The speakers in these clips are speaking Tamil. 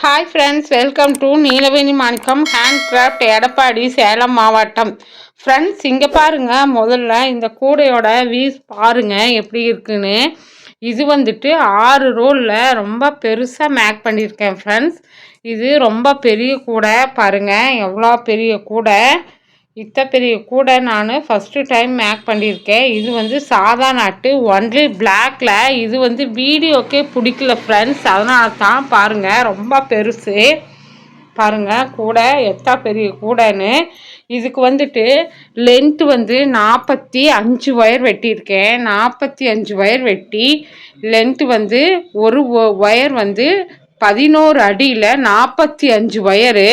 Hi friends welcome to Neelaveni Manickam hand craft Edappadi Salem மாவட்டம் ஃப்ரெண்ட்ஸ் இங்கே பாருங்கள் முதல்ல இந்த கூடையோட வீஸ் பாருங்கள் எப்படி இருக்குன்னு. இது வந்துட்டு ஆறு ரோலில் ரொம்ப பெருசாக மேக் பண்ணியிருக்கேன் ஃப்ரெண்ட்ஸ் இது ரொம்ப பெரிய கூடை பாருங்கள் எவ்வளோ பெரிய கூடை. இத்த பெரிய கூட நான் ஃபஸ்ட்டு டைம் மேக் பண்ணியிருக்கேன் இது வந்து சாதா நாட்டு ஒன்லி பிளாக்ல இது வந்து வீடியோக்கே பிடிக்கல ஃப்ரெண்ட்ஸ் அதனால தான் பாருங்கள் ரொம்ப பெருசு. பாருங்கள் கூட எத்தா பெரிய கூடைன்னு. இதுக்கு வந்துட்டு லென்த்து வந்து நாற்பத்தி அஞ்சு ஒயர் வெட்டியிருக்கேன். நாற்பத்தி அஞ்சு ஒயர் வெட்டி லென்த்து வந்து ஒரு ஒயர் வந்து பதினோரு அடியில் நாற்பத்தி அஞ்சு ஒயரு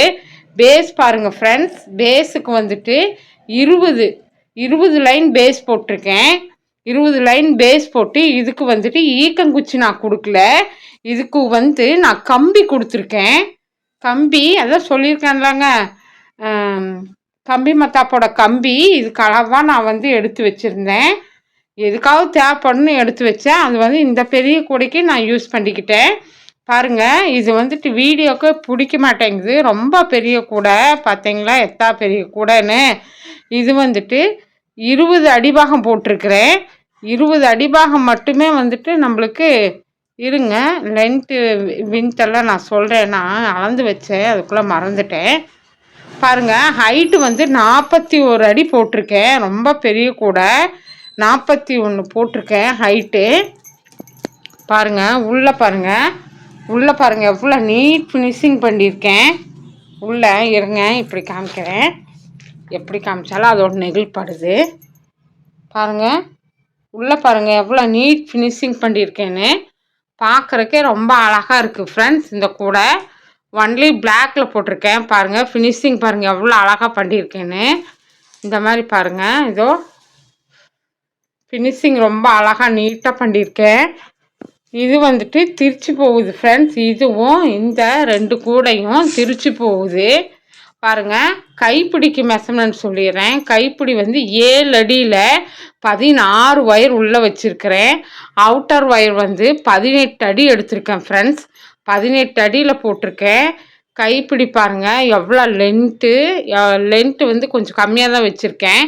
பேஸ் பாருங்கள் ஃப்ரெண்ட்ஸ் பேஸுக்கு வந்துட்டு இருபது இருபது லைன் பேஸ் போட்டிருக்கேன். இருபது லைன் பேஸ் போட்டு இதுக்கு வந்துட்டு ஈக்கங்குச்சி நான் கொடுக்கல. இதுக்கு வந்து நான் கம்பி கொடுத்துருக்கேன். கம்பி அதான் சொல்லியிருக்கேன்லாங்க. கம்பி மத்தாப்போட கம்பி இதுக்கு அளவாக நான் வந்து எடுத்து வச்சுருந்தேன். எதுக்காவது தேவைப்படணும்னு எடுத்து வச்சேன். அது வந்து இந்த பெரிய கூடைக்கு நான் யூஸ் பண்ணிக்கிட்டேன். பாருங்கள் இது வந்துட்டு வீடியோக்கு பிடிக்க மாட்டேங்குது. ரொம்ப பெரிய கூடை பார்த்தீங்களா எத்தா பெரிய கூடைன்னு. இது வந்துட்டு இருபது அடிபாகம் போட்டிருக்கிறேன். இருபது அடிபாகம் மட்டுமே வந்துட்டு நம்மளுக்கு இருங்க. லென்த்து வின்த்தெல்லாம் நான் சொல்கிறேன் நான் அளந்து வச்சேன். அதுக்குள்ளே மறந்துட்டேன். பாருங்கள் ஹைட்டு வந்து நாற்பத்தி ஒரு அடி போட்டிருக்கேன். ரொம்ப பெரிய கூடை. நாற்பத்தி ஒன்று போட்டிருக்கேன் ஹைட்டு பாருங்கள் உள்ளே பாருங்கள் உள்ளே பாருங்கள் எவ்வளோ நீட் ஃபினிஷிங் பண்ணியிருக்கேன். உள்ளே இருங்க இப்படி காமிக்கிறேன். எப்படி காமிச்சாலும் அதோட நெகிழ்படுது பாருங்கள் உள்ளே பாருங்கள் எவ்வளோ நீட் ஃபினிஷிங் பண்ணியிருக்கேன்னு. பார்க்குறக்கே ரொம்ப அழகாக இருக்குது ஃப்ரெண்ட்ஸ் இந்த கூடை. ஒன்லி பிளாக்ல போட்டிருக்கேன் பாருங்கள் ஃபினிஷிங் பாருங்கள் எவ்வளோ அழகாக பண்ணியிருக்கேன்னு. இந்த மாதிரி பாருங்கள் இதோ. ஃபினிஷிங் ரொம்ப அழகாக நீட்டாக பண்ணியிருக்கேன். இது வந்துட்டு திருச்சி போகுது ஃப்ரெண்ட்ஸ் இதுவும் இந்த ரெண்டு கூடையும் திருச்சி போகுது. பாருங்கள் கைப்பிடிக்கு மெசர்மெண்ட் சொல்லிடுறேன். கைப்பிடி வந்து ஏழு அடியில் பதினாறு ஒயர் உள்ளே வச்சுருக்கிறேன். அவுட்டர் ஒயர் வந்து பதினெட்டு அடி எடுத்திருக்கேன் ஃப்ரெண்ட்ஸ் பதினெட்டு அடியில் போட்டிருக்கேன். கைப்பிடி பாருங்கள் எவ்வளோ லென்த்து லென்த்து வந்து கொஞ்சம் கம்மியாக தான் வச்சுருக்கேன்.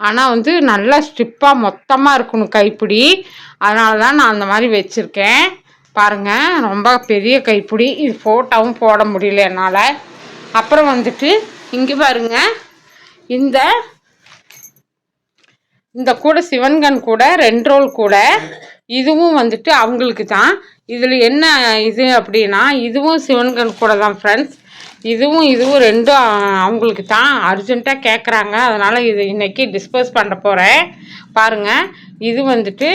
ஆனால் வந்து நல்லா ஸ்ட்ரிப்பாக மொத்தமாக இருக்கணும் கைப்பிடி. அதனால தான் நான் அந்த மாதிரி வச்சுருக்கேன். பாருங்கள் ரொம்ப பெரிய கைப்பிடி. இது ஃபோட்டோவும் போட முடியல என்னால். அப்புறம் வந்துட்டு இங்கே பாருங்க. இந்த இந்த கூட சிவன்கன் கூட ரெண்டு ரோல் கூட இதுவும் வந்துட்டு அவங்களுக்கு தான் இதில் என்ன இது அப்படின்னா இதுவும் சிவன்கன் கூட தான் ஃப்ரெண்ட்ஸ் இதுவும் இதுவும் ரெண்டும் அவங்களுக்கு தான் அர்ஜென்ட்டாக கேட்குறாங்க அதனால் இது இன்றைக்கி டிஸ்போஸ் பண்ண போகிறேன் பாருங்கள் இது வந்துட்டு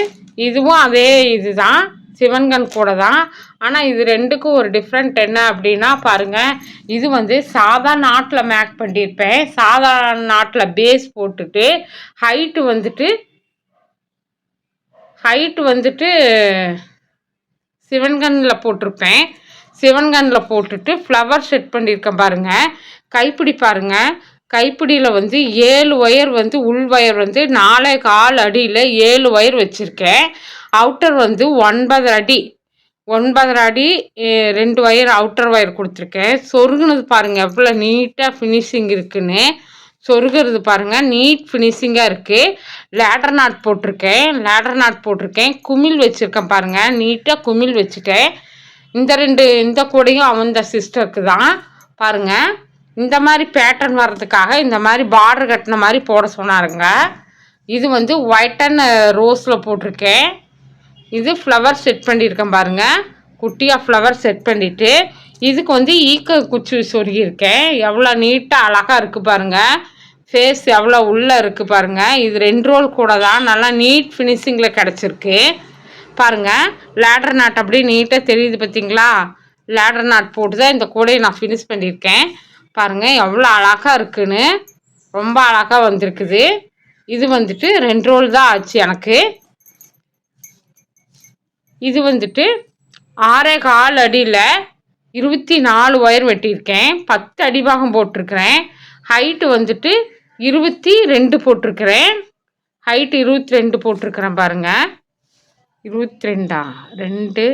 இதுவும் அதே இது தான் சிவன்கன் கூட தான். ஆனால் இது ரெண்டுக்கும் ஒரு டிஃப்ரெண்ட் என்ன அப்படின்னா பாருங்கள் இது வந்து சாதா நாட்டில் மேக் பண்ணியிருப்பேன். சாதா நாட்டில் பேஸ் போட்டுட்டு ஹைட்டு வந்துட்டு ஹைட்டு வந்துட்டு சிவன்கனில் போட்டிருப்பேன். சிவன்கனில் போட்டுட்டு ஃப்ளவர் செட் பண்ணியிருக்கேன் பாருங்கள் கைப்பிடி பாருங்கள் கைப்பிடியில் வந்து ஏழு ஒயர் வந்து உள் ஒயர் வந்து நாலே கால் அடியில் ஏழு ஒயர் வச்சுருக்கேன். அவுட்டர் வந்து ஒன்பது அடி. ஒன்பதரை அடி ரெண்டு ஒயர் அவுட்டர் ஒயர் கொடுத்துருக்கேன். சொருகுனது பாருங்கள் எவ்வளோ நீட்டாக ஃபினிஷிங் இருக்குன்னு. சொருகிறது பாருங்கள் நீட் ஃபினிஷிங்காக இருக்குது லேடர் நாட் போட்டிருக்கேன். லேடர் நாட் போட்டிருக்கேன். குமிழ் வச்சுருக்கேன் பாருங்கள் நீட்டாக குமிழ் வச்சுட்டேன். இந்த ரெண்டு இந்த கூடையும் அவந்த சிஸ்டருக்கு தான். பாருங்கள் இந்த மாதிரி பேட்டர்ன் வர்றதுக்காக இந்த மாதிரி பார்டர் கட்டின மாதிரி போட சொன்னாருங்க. இது வந்து ஒயிட் அண்ட் ரோஸில் போட்டிருக்கேன். இது ஃப்ளவர் செட் பண்ணியிருக்கேன் பாருங்கள் குட்டியாக ஃப்ளவர் செட் பண்ணிவிட்டு இதுக்கு வந்து ஈக்க குச்சி சொருகியிருக்கேன். எவ்வளோ நீட்டாக அழகாக இருக்குது பாருங்கள் ஃபேஸ் எவ்வளோ உள்ளே இருக்குது பாருங்கள் இது ரெண்டு ரோல் கூட தான். நல்லா நீட் ஃபினிஷிங்கில் கிடச்சிருக்கு. பாருங்கள் லேடர் நாட் அப்படியே நீட்டாக தெரியுது பார்த்தீங்களா லேடர் நாட் போட்டு தான் இந்த கூடையை நான் ஃபினிஷ் பண்ணியிருக்கேன். பாருங்கள் எவ்வளோ அழகாக இருக்குன்னு. ரொம்ப அழகாக வந்திருக்குது. இது வந்துட்டு ரெண்டு ரோல் தான் ஆச்சு எனக்கு. இது வந்துட்டு ஆறே கால் அடியில் இருபத்தி நாலு ஒயர் வெட்டியிருக்கேன். பத்து அடிபாகம் போட்டிருக்கிறேன். ஹைட்டு வந்துட்டு இருபத்தி ரெண்டு போட்டிருக்கிறேன். ஹைட்டு இருபத்தி ரெண்டு போட்டிருக்கிறேன் பாருங்கள் இருபத்தி ரெண்டா ரெண்டு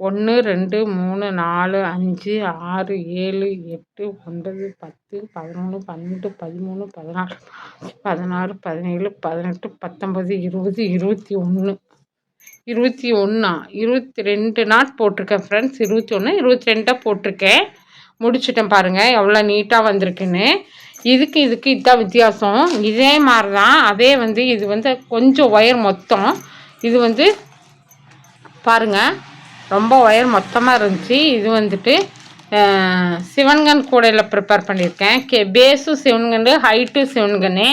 ஒன்று ரெண்டு மூணு நாலு அஞ்சு ஆறு ஏழு எட்டு ஒன்பது பத்து பதினொன்று பன்னெண்டு பதிமூணு பதினாலு பதினாறு பதினேழு பதினெட்டு பத்தொம்பது இருபது இருபத்தி ஒன்று இருபத்தி ஒன்றா இருபத்தி ரெண்டு நாட் போட்டிருக்கேன் ஃப்ரெண்ட்ஸ் இருபத்தி ஒன்று இருபத்தி ரெண்டாக போட்டிருக்கேன். முடிச்சிட்டேன் பாருங்கள் எவ்வளோ நீட்டாக வந்திருக்குன்னு. இதுக்கு இதுக்கு இதுதான் வித்தியாசம். இதே மாதிரி தான் அதே வந்து இது வந்து கொஞ்சம் ஒயர் மொத்தம். இது வந்து பாருங்கள் ரொம்ப ஒயர் மொத்தமாக இருந்துச்சு. இது வந்துட்டு சிவன்கன் கூடையில் ப்ரிப்பேர் பண்ணியிருக்கேன். கே பேஸும் சிவன்கன் ஹைட்டும் சிவன்கன்னு.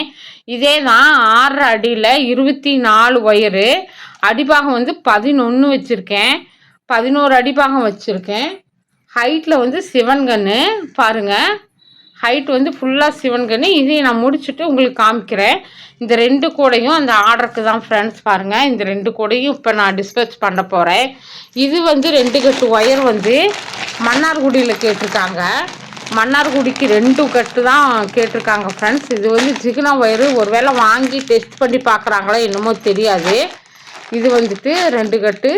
இதே தான் ஆறு அடியில் இருபத்தி நாலு ஒயரு. அடிப்பாகம் வந்து பதினொன்று வச்சுருக்கேன். பதினோரு அடிப்பாகம் வச்சுருக்கேன். ஹைட்டில் வந்து சிவன்கன்று பாருங்கள் ஹைட் வந்து ஃபுல்லாக சிவன்கன்னு இதையும் நான் முடிச்சுட்டு உங்களுக்கு காமிக்கிறேன். இந்த ரெண்டு கூடையும் அந்த ஆர்டருக்கு தான் ஃப்ரெண்ட்ஸ் பாருங்கள் இந்த ரெண்டு கூடையும் இப்போ நான் டிஸ்பேச் பண்ண போகிறேன் இது வந்து ரெண்டு கட்டு ஒயர் வந்து மன்னார்குடியில் கேட்டிருக்காங்க. மன்னார்குடிக்கு ரெண்டு கட்டு தான் கேட்டிருக்காங்க ஃப்ரெண்ட்ஸ் இது வந்து ஜிகினா ஒயரு ஒரு வேளை வாங்கி டெஸ்ட் பண்ணி பார்க்குறாங்களோ என்னமோ தெரியாது. இது வந்துட்டு ரெண்டு கட்டு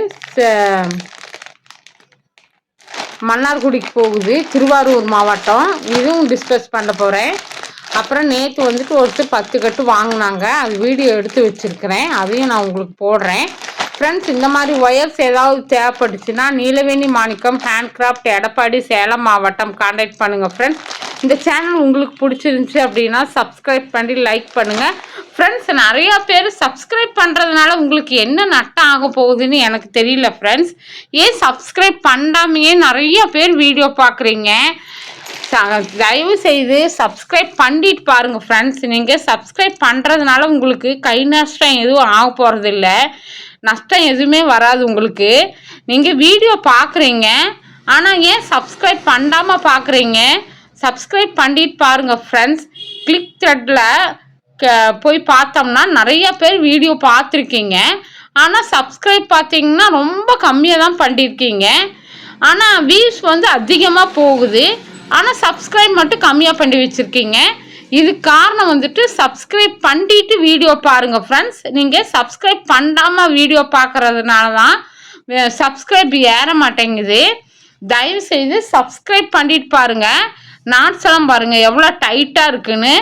மன்னார்குடிக்கு போகுது. திருவாரூர் மாவட்டம். இதுவும் டிஸ்கஸ் பண்ண போகிறேன் அப்புறம் நேற்று வந்துட்டு ஒருத்தர் பத்து கட்டு வாங்கினாங்க. அது வீடியோ எடுத்து வச்சுருக்கிறேன். அதையும் நான் உங்களுக்கு போடுறேன். ஃப்ரெண்ட்ஸ் இந்த மாதிரி ஒயர்ஸ் ஏதாவது தேவைப்பட்டுச்சுன்னா நீலவேணி மாணிக்கம் ஹேண்ட்கிராஃப்ட் எடப்பாடி சேலம் மாவட்டம் கான்டாக்ட் பண்ணுங்கள் ஃப்ரெண்ட்ஸ் இந்த சேனல் உங்களுக்கு பிடிச்சிருந்துச்சி அப்படின்னா சப்ஸ்கிரைப் பண்ணி லைக் பண்ணுங்கள் ஃப்ரெண்ட்ஸ் நிறையா பேர் சப்ஸ்கிரைப் பண்ணுறதுனால உங்களுக்கு என்ன நட்டம் ஆக போகுதுன்னு எனக்கு தெரியல ஃப்ரெண்ட்ஸ் ஏன் சப்ஸ்கிரைப் பண்ணாமையே நிறைய பேர் வீடியோ பார்க்குறீங்க? தயவு செய்து சப்ஸ்கிரைப் பண்ணிட்டு பாருங்கள் ஃப்ரெண்ட்ஸ் நீங்கள் சப்ஸ்கிரைப் பண்ணுறதுனால உங்களுக்கு கை நஷ்டம் எதுவும் ஆக போகிறதில்ல நஷ்டம் எதுவுமே வராது உங்களுக்கு. நீங்கள் வீடியோ பார்க்குறீங்க. ஆனால் ஏன் சப்ஸ்கிரைப் பண்ணாமல் பார்க்குறீங்க? சப்ஸ்கிரைப் பண்ணிட்டு பாருங்கள் ஃப்ரெண்ட்ஸ் கிளிக் த்ரெட்டில் போய் பார்த்தோம்னா நிறைய பேர் வீடியோ பார்த்துருக்கீங்க. ஆனால் சப்ஸ்கிரைப் பார்த்தீங்கன்னா ரொம்ப கம்மியாக தான் பண்ணியிருக்கீங்க ஆனால் வியூஸ் வந்து அதிகமாக போகுது. ஆனால் சப்ஸ்கிரைப் மட்டும் கம்மியாக பண்ணி வச்சுருக்கீங்க. இது காரணம் வந்துட்டு சப்ஸ்கிரைப் பண்ணிட்டு வீடியோ பாருங்கள் ஃப்ரெண்ட்ஸ் நீங்கள் சப்ஸ்கிரைப் பண்ணாமல் வீடியோ பார்க்குறதுனால தான் சப்ஸ்கிரைப் ஏற மாட்டேங்குது. தயவு செய்து சப்ஸ்கிரைப் பண்ணிட்டு பாருங்கள் நாட்ஸ் எல்லாம் பாருங்கள் எவ்வளோ டைட்டாக இருக்குன்னு.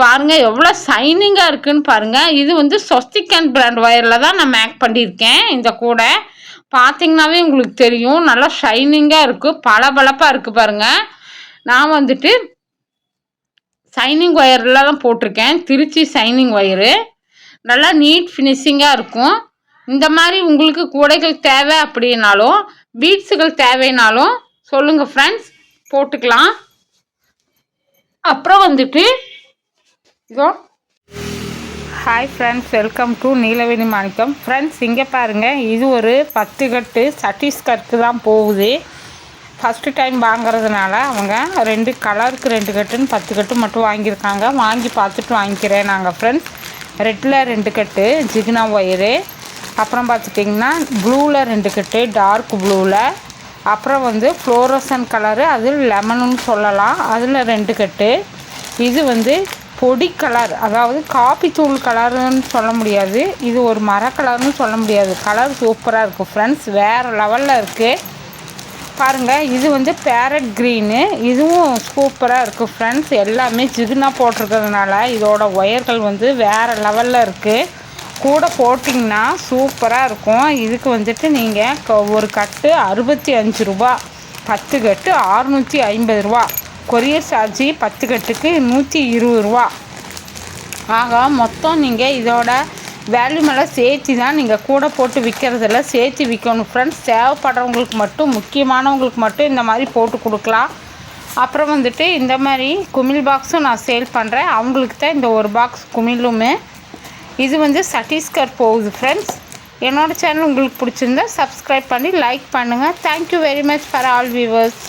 பாருங்கள் எவ்வளோ சைனிங்காக இருக்குன்னு பாருங்கள் இது வந்து சொஸ்திகன் பிராண்ட் ஒயரில் தான் நான் மேக் பண்ணியிருக்கேன் இந்த கூடை. பார்த்தீங்கன்னாவே உங்களுக்கு தெரியும் நல்லா ஷைனிங்காக இருக்குது பளபளப்பாக இருக்குது பாருங்கள் நான் வந்துட்டு சைனிங் ஒயரில் தான் போட்டிருக்கேன் திருச்சி சைனிங் ஒயரு நல்லா நீட் ஃபினிஷிங்காக இருக்கும். இந்த மாதிரி உங்களுக்கு கூடைகள் தேவை அப்படின்னாலும் பீட்ஸுகள் தேவைனாலும் சொல்லுங்கள் ஃப்ரெண்ட்ஸ் போட்டுக்கலாம். அப்புறம் வந்துட்டு இதோ. Hi friends welcome to Neelaveni Manickam friends இங்கே பாருங்கள் இது ஒரு பத்து கட்டு சட்டீஸ்கருக்கு தான் போகுது. ஃபஸ்ட்டு டைம் வாங்குறதுனால அவங்க ரெண்டு கலருக்கு ரெண்டு கட்டுன்னு பத்து கட்டு மட்டும் வாங்கியிருக்காங்க. வாங்கி பார்த்துட்டு வாங்கிக்கிறேன் நாங்கள் ஃப்ரெண்ட்ஸ் ரெட்டில் ரெண்டு கட்டு ஜிகினா ஒயரு அப்புறம் பார்த்துட்டிங்கன்னா ப்ளூவில் ரெண்டு கட்டு டார்க் ப்ளூவில் அப்புறம் வந்து ஃப்ளோரசன் கலரு அது லெமனுன்னு சொல்லலாம். அதில் ரெண்டு கட்டு. இது வந்து பொடி கலர் அதாவது காபித்தூள் தூள் கலருன்னு சொல்ல முடியாது. இது ஒரு மர கலர்னு சொல்ல முடியாது. கலர் சூப்பராக இருக்குது ஃப்ரெண்ட்ஸ் வேறு லெவலில் இருக்குது பாருங்கள் இது வந்து பேரட் க்ரீனு இதுவும் சூப்பராக இருக்குது ஃப்ரெண்ட்ஸ் எல்லாமே ஜிகுனா போட்டிருக்கிறதுனால இதோட ஒயர்கள் வந்து வேறு லெவலில் இருக்குது கூட போட்டிங்கன்னா சூப்பராக இருக்கும். இதுக்கு வந்துட்டு நீங்கள் ஒரு கட்டு அறுபத்தி அஞ்சு ரூபா பத்து கட்டு அறுநூற்றி ஐம்பது ரூபா. கொரியர் சார்ஜி பத்து கட்டுக்கு நூற்றி இருபது ரூபா. ஆக மொத்தம் நீங்கள் இதோட வேல்யூமெல்லாம் சேர்த்து தான் நீங்கள் கூட போட்டு விற்கிறதில்ல சேர்த்து விற்கணும் ஃப்ரெண்ட்ஸ் தேவைப்படுறவங்களுக்கு மட்டும் முக்கியமானவங்களுக்கு மட்டும் இந்த மாதிரி போட்டு கொடுக்கலாம். அப்புறம் வந்துட்டு இந்த மாதிரி குமிழ் பாக்ஸும் நான் சேல் பண்ணுறேன் அவங்களுக்கு தான் இந்த ஒரு பாக்ஸ் குமிழுமே. இது வந்து சட்டீஸ்கர் போகுது ஃப்ரெண்ட்ஸ் என்னோடய சேனல் உங்களுக்கு பிடிச்சிருந்தா சப்ஸ்கிரைப் பண்ணி லைக் பண்ணுங்கள் thank you very much for all viewers